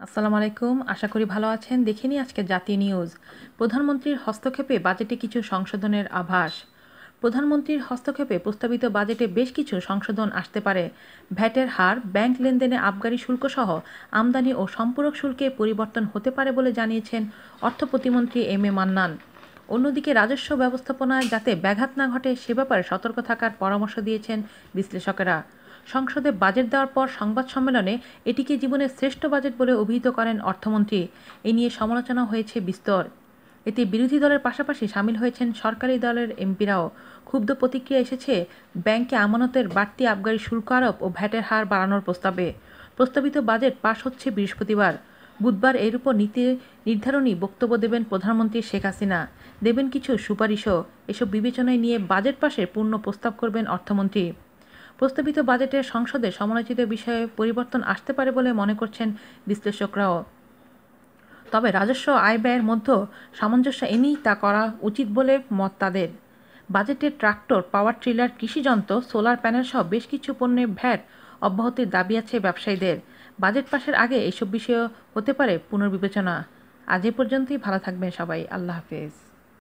আসসালামু আলাইকুম। আশা করি ভালো আছেন। দেখিনি আজকে জাতীয় নিউজ। প্রধানমন্ত্রীর হস্তক্ষেপে বাজেটে কিছু সংশোধনের আভাস। প্রধানমন্ত্রীর হস্তক্ষেপে প্রস্তাবিত বাজেটে বেশ কিছু সংশোধন আসতে পারে। ভ্যাটের হার, ব্যাংক লেনদেনে আবগারি শুল্কসহ আমদানি ও সম্পূরক শুল্কে পরিবর্তন হতে পারে বলে জানিয়েছেন অর্থ প্রতিমন্ত্রী এম এ মান্নান। অন্যদিকে রাজস্ব ব্যবস্থাপনায় যাতে ব্যাঘাত না ঘটে, সে ব্যাপারে সতর্ক থাকার পরামর্শ দিয়েছেন বিশ্লেষকেরা। সংসদে বাজেট দেওয়ার পর সংবাদ সম্মেলনে এটিকে জীবনের শ্রেষ্ঠ বাজেট বলে অভিহিত করেন অর্থমন্ত্রী। এ নিয়ে সমালোচনা হয়েছে বিস্তর। এতে বিরোধী দলের পাশাপাশি সামিল হয়েছেন সরকারি দলের এমপিরাও। ক্ষুব্ধ প্রতিক্রিয়া এসেছে ব্যাংকে আমানতের বাড়তি আবগারি শুল্ক আরোপ ও ভ্যাটের হার বাড়ানোর প্রস্তাবে। প্রস্তাবিত বাজেট পাশ হচ্ছে বৃহস্পতিবার। বুধবার এর উপর নীতি নির্ধারণী বক্তব্য দেবেন প্রধানমন্ত্রী শেখ হাসিনা। দেবেন কিছু সুপারিশও। এসব বিবেচনায় নিয়ে বাজেট পাশের পূর্ণ প্রস্তাব করবেন অর্থমন্ত্রী। প্রস্তাবিত বাজেটের সংসদে সমালোচিত বিষয়ে পরিবর্তন আসতে পারে বলে মনে করছেন বিশ্লেষকরাও। তবে রাজস্ব, আয় ব্যয়ের মধ্যে সামঞ্জস্য এনেই তা করা উচিত বলে মত তাদের। বাজেটে ট্রাক্টর, পাওয়ার ট্রিলার কৃষিযন্ত্র, সোলার প্যানেল সহ বেশ কিছু পণ্যের ভ্যাট অব্যাহতির দাবি আছে ব্যবসায়ীদের। বাজেট পাশের আগে এসব বিষয় হতে পারে পুনর্বিবেচনা। আজ এ পর্যন্তই, ভালো থাকবেন সবাই। আল্লাহ হাফেজ।